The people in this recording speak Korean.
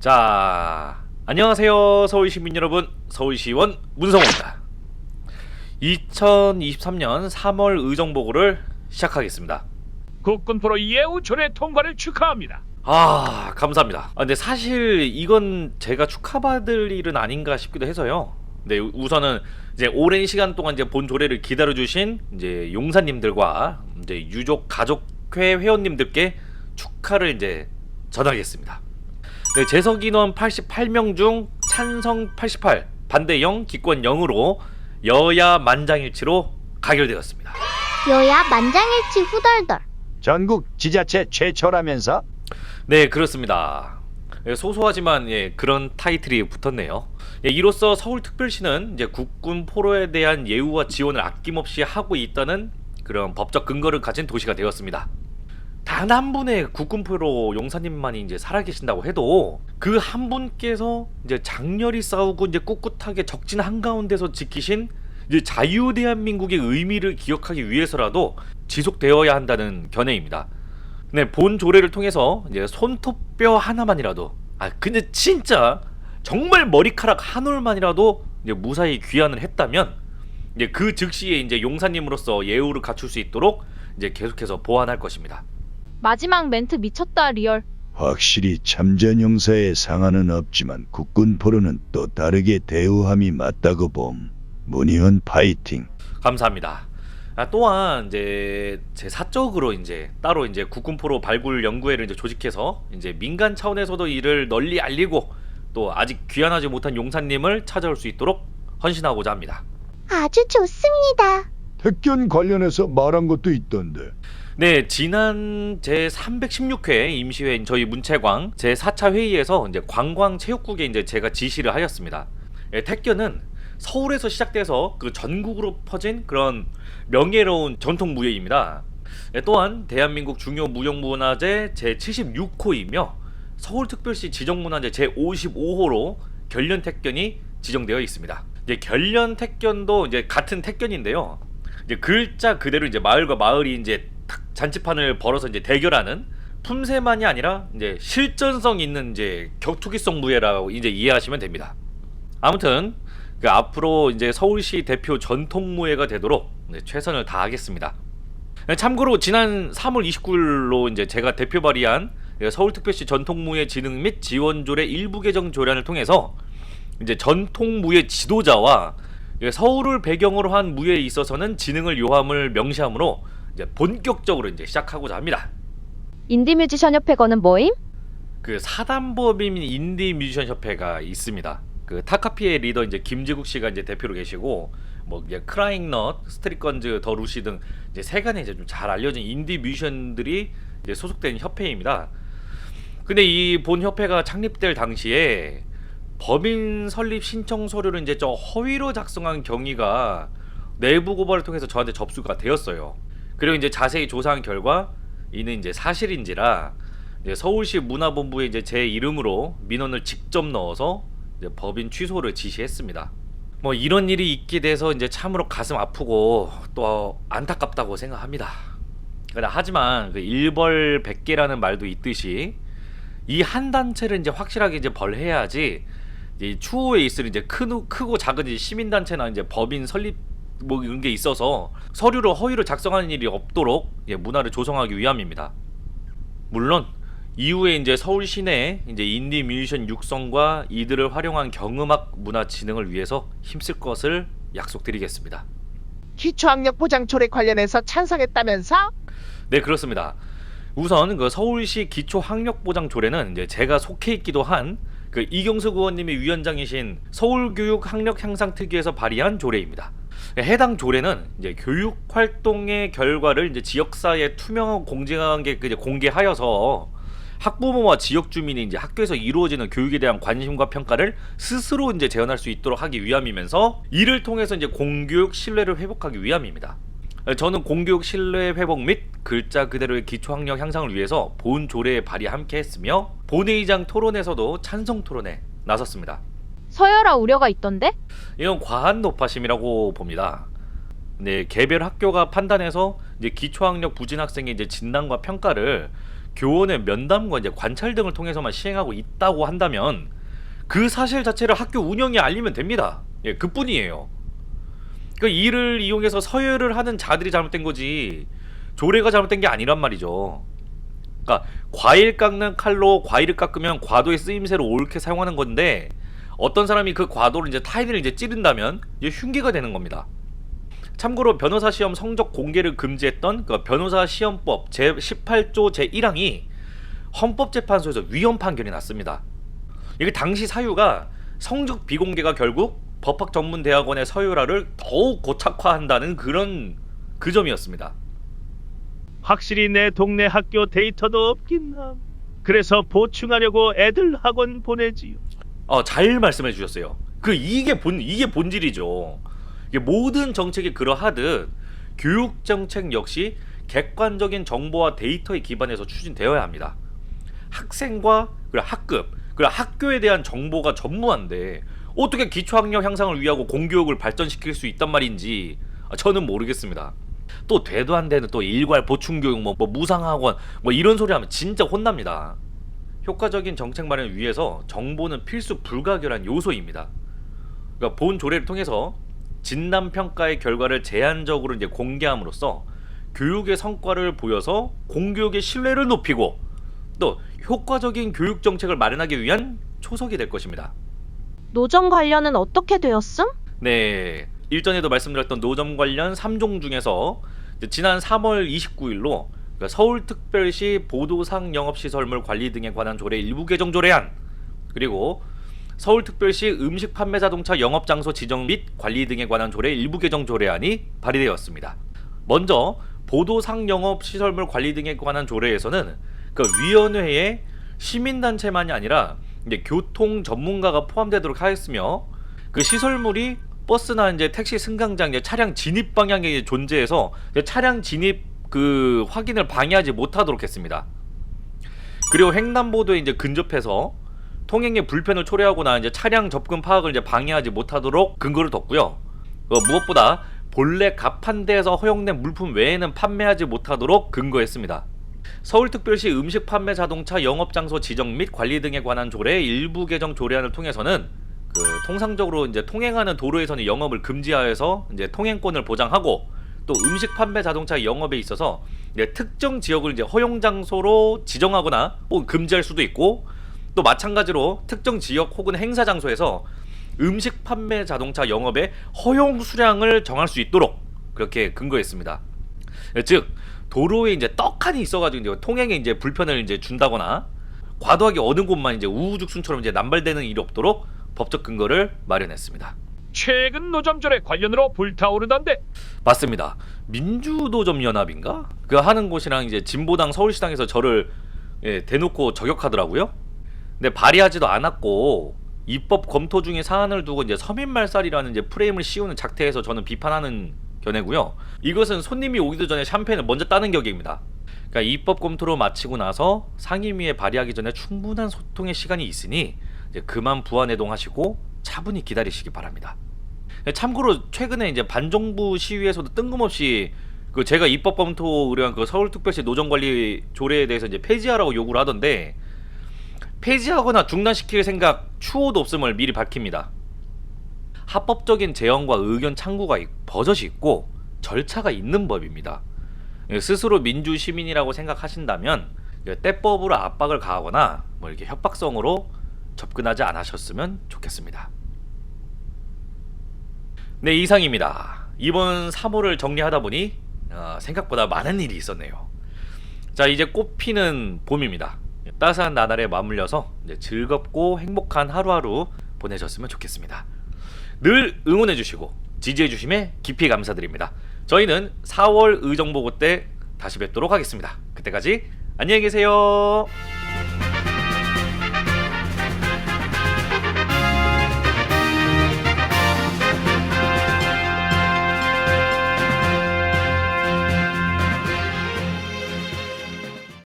자, 안녕하세요. 서울 시민 여러분. 서울시원 문성호입니다. 2023년 3월 의정 보고를 시작하겠습니다. 국군 프로 예우 조례 통과를 축하합니다. 아, 감사합니다. 아, 근데 사실 이건 제가 축하받을 일은 아닌가 싶기도 해서요. 네, 우- 우선은 이제 오랜 시간 동안 이제 본 조례를 기다려 주신 이제 용사님들과 이제 유족 가족회 회원님들께 축하를 이제 전하겠습니다. 네, 재석 인원 88명 중 찬성 88, 반대 0, 기권 0으로 여야 만장일치로 가결되었습니다. 여야 만장일치 후덜덜. 전국 지자체 최초라면서 네, 그렇습니다. 예, 소소하지만 예, 그런 타이틀이 붙었네요. 예, 이로써 서울특별시는 이제 국군 포로에 대한 예우와 지원을 아낌없이 하고 있다는 그런 법적 근거를 가진 도시가 되었습니다. 단 한 분의 국군 포로 용사님만이 이제 살아계신다고 해도 그 한 분께서 이제 장렬히 싸우고 이제 꿋꿋하게 적진 한가운데서 지키신 이제 자유 대한민국의 의미를 기억하기 위해서라도 지속되어야 한다는 견해입니다. 네, 본 조례를 통해서 이제 손톱뼈 하나만이라도 아 근데 진짜 정말 머리카락 한 올만이라도 이제 무사히 귀환을 했다면 이제 그 즉시에 이제 용사님으로서 예우를 갖출 수 있도록 이제 계속해서 보완할 것입니다. 마지막 멘트 미쳤다 리얼. 확실히 참전 용사에 상관은 없지만 국군 포로는 또 다르게 대우함이 맞다고 봄. 문희원 파이팅. 감사합니다. 아, 또한 이제 제 사적으로 이제 따로 이제 국군포로 발굴 연구회를 이제 조직해서 이제 민간 차원에서도 이를 널리 알리고 또 아직 귀환하지 못한 용사님을 찾아올 수 있도록 헌신하고자 합니다. 아주 좋습니다. 택견 관련해서 말한 것도 있던데. 네, 지난 제 316회 임시회 저희 문채광 제 4차 회의에서 이제 관광체육국에 이제 제가 지시를 하였습니다. 예, 택견은 서울에서 시작돼서 그 전국으로 퍼진 그런 명예로운 전통 무예입니다. 예, 또한 대한민국 중요 무형문화재 제 76호이며 서울특별시 지정문화재 제 55호로 결련 택견이 지정되어 있습니다. 이제 결련 택견도 이제 같은 택견인데요. 이제 글자 그대로 이제 마을과 마을이 이제 탁 잔치판을 벌어서 이제 대결하는 품새만이 아니라 이제 실전성 있는 이제 격투기성 무예라고 이제 이해하시면 됩니다. 아무튼 그 앞으로 이제 서울시 대표 전통 무예가 되도록 네, 최선을 다하겠습니다. 네, 참고로 지난 3월 29일로 이제 제가 대표 발의한 서울특별시 전통무예 진흥 및 지원조례 일부 개정 조례안을 통해서 이제 전통무예 지도자와 예, 서울을 배경으로 한 무예에 있어서는 지능을 요함을 명시하므로 이제 본격적으로 이제 시작하고자 합니다. 인디 뮤지션 협회 거는 뭐임? 그 사단법인 인디 뮤지션 협회가 있습니다. 그 타카피의 리더 이제 김지국 씨가 이제 대표로 계시고 뭐 이제 크라잉넛, 스트릿건즈, 더 루시 등 이제 세간에 이제 좀 잘 알려진 인디 뮤지션들이 이제 소속된 협회입니다. 근데 이 본 협회가 창립될 당시에 법인 설립 신청 서류를 이제 저 허위로 작성한 경위가 내부 고발을 통해서 저한테 접수가 되었어요. 그리고 이제 자세히 조사한 결과 이는 이제 사실인지라 이제 서울시 문화본부에 이제 제 이름으로 민원을 직접 넣어서 법인 취소를 지시했습니다. 뭐 이런 일이 있게 돼서 이제 참으로 가슴 아프고 또 안타깝다고 생각합니다. 하지만 그 일벌 백개라는 말도 있듯이 이 한 단체를 이제 확실하게 이제 벌해야지 이제 추후에 있을 이제 큰, 크고 작은 이제 시민 단체나 이제 법인 설립 뭐 이런 게 있어서 서류로 허위로 작성하는 일이 없도록 예, 문화를 조성하기 위함입니다. 물론 이후에 이제 서울 시내에 이제 인디 뮤지션 육성과 이들을 활용한 경음악 문화 진흥을 위해서 힘쓸 것을 약속드리겠습니다. 기초학력 보장 조례 관련해서 찬성했다면서? 네 그렇습니다. 우선 그 서울시 기초학력보장 조례는 이제 제가 속해 있기도 한 그 이경수 의원님이 위원장이신 서울교육학력향상특위에서 발의한 조례입니다. 해당 조례는 이제 교육 활동의 결과를 이제 지역사회에 투명하고 그 이제 공개하여서 학부모와 지역 주민이 이제 학교에서 이루어지는 교육에 대한 관심과 평가를 스스로 이제 재현할 수 있도록 하기 위함이면서 이를 통해서 이제 공교육 신뢰를 회복하기 위함입니다. 저는 공교육 신뢰 회복 및 글자 그대로의 기초학력 향상을 위해서 본 조례에 발의 함께 했으며 본회의장 토론에서도 찬성 토론에 나섰습니다. 서열화 우려가 있던데? 이건 과한 높아심이라고 봅니다. 네, 개별 학교가 판단해서 이제 기초학력 부진 학생의 이제 진단과 평가를 교원의 면담과 이제 관찰 등을 통해서만 시행하고 있다고 한다면 그 사실 자체를 학교 운영에 알리면 됩니다. 예, 그뿐이에요. 그 이를 이용해서 서열을 하는 자들이 잘못된 거지 조례가 잘못된 게 아니란 말이죠. 그러니까 과일 깎는 칼로 과일을 깎으면 과도의 쓰임새로 옳게 사용하는 건데 어떤 사람이 그 과도를 이제 타인을 이제 찌른다면 이제 흉기가 되는 겁니다. 참고로 변호사 시험 성적 공개를 금지했던 그 변호사 시험법 제 18조 제 1항이 헌법재판소에서 위헌 판결이 났습니다. 이게 당시 사유가 성적 비공개가 결국 법학 전문 대학원의 서열화를 더욱 고착화한다는 그런 그 점이었습니다. 확실히 내 동네 학교 데이터도 없긴 함. 그래서 보충하려고 애들 학원 보내지요. 어, 잘 말씀해 주셨어요. 그 이게 본 이게 본질이죠. 이게 모든 정책이 그러하듯 교육 정책 역시 객관적인 정보와 데이터에 기반해서 추진되어야 합니다. 학생과 그리고 학급 그리고 학교에 대한 정보가 전무한데 어떻게 기초학력 향상을 위하고 공교육을 발전시킬 수 있단 말인지 저는 모르겠습니다. 또 되도 안 되는 또 일괄 보충교육 뭐, 뭐 무상학원 뭐 이런 소리 하면 진짜 혼납니다. 효과적인 정책 마련을 위해서 정보는 필수 불가결한 요소입니다. 그러니까 본 조례를 통해서 진단 평가의 결과를 제한적으로 이제 공개함으로써 교육의 성과를 보여서 공교육의 신뢰를 높이고 또 효과적인 교육 정책을 마련하기 위한 초석이 될 것입니다. 노점 관련은 어떻게 되었음? 네, 일전에도 말씀드렸던 노점 관련 3종 중에서 지난 3월 29일로 그러니까 서울특별시 보도상 영업시설물 관리 등에 관한 조례 일부 개정 조례안 그리고 서울특별시 음식 판매 자동차 영업 장소 지정 및 관리 등에 관한 조례 일부 개정 조례안이 발의되었습니다. 먼저 보도상 영업 시설물 관리 등에 관한 조례에서는 그 위원회에 시민단체만이 아니라 이제 교통 전문가가 포함되도록 하였으며 그 시설물이 버스나 이제 택시 승강장 이제 차량 진입 방향에 존재해서 차량 진입 그 확인을 방해하지 못하도록 했습니다. 그리고 횡단보도에 이제 근접해서 통행에 불편을 초래하거나 이제 차량 접근 파악을 이제 방해하지 못하도록 근거를 뒀고요. 어, 무엇보다 본래 가판대에서 허용된 물품 외에는 판매하지 못하도록 근거했습니다. 서울특별시 음식 판매 자동차 영업 장소 지정 및 관리 등에 관한 조례 일부 개정 조례안을 통해서는 그 통상적으로 이제 통행하는 도로에서는 영업을 금지하여서 이제 통행권을 보장하고 또 음식 판매 자동차 영업에 있어서 이제 특정 지역을 이제 허용 장소로 지정하거나 혹은 금지할 수도 있고 또 마찬가지로 특정 지역 혹은 행사 장소에서 음식 판매 자동차 영업의 허용 수량을 정할 수 있도록 그렇게 근거했습니다. 즉 도로에 이제 떡하니 있어가지고 이제 통행에 이제 불편을 이제 준다거나 과도하게 어느 곳만 이제 우후죽순처럼 이제 남발되는 일이 없도록 법적 근거를 마련했습니다. 최근 노점절에 관련으로 불타오르던데 맞습니다. 민주노점 연합인가? 그 하는 곳이랑 이제 진보당 서울시당에서 저를 예, 대놓고 저격하더라고요. 근데 발의하지도 않았고 입법 검토 중인 사안을 두고 이제 서민 말살이라는 이제 프레임을 씌우는 작태에서 저는 비판하는 견해고요. 이것은 손님이 오기도 전에 샴페인을 먼저 따는 격입니다. 그러니까 입법 검토로 마치고 나서 상임위에 발의하기 전에 충분한 소통의 시간이 있으니 이제 그만 부안해동하시고 차분히 기다리시기 바랍니다. 참고로 최근에 이제 반정부 시위에서도 뜬금없이 그 제가 입법 검토 의뢰한 그 서울특별시 노정관리 조례에 대해서 이제 폐지하라고 요구를 하던데 폐지하거나 중단시킬 생각 추호도 없음을 미리 밝힙니다. 합법적인 제언과 의견 창구가 있- 버젓이 있고 절차가 있는 법입니다. 예, 스스로 민주 시민이라고 생각하신다면 예, 때법으로 압박을 가하거나 뭐 이렇게 협박성으로 접근하지 않으셨으면 좋겠습니다. 네 이상입니다. 이번 3호를 정리하다 보니 어, 생각보다 많은 일이 있었네요. 자 이제 꽃피는 봄입니다. 따스한 나날에 맞물려서 즐겁고 행복한 하루하루 보내셨으면 좋겠습니다. 늘 응원해주시고 지지해주심에 깊이 감사드립니다. 저희는 4월 의정보고 때 다시 뵙도록 하겠습니다. 그때까지 안녕히 계세요.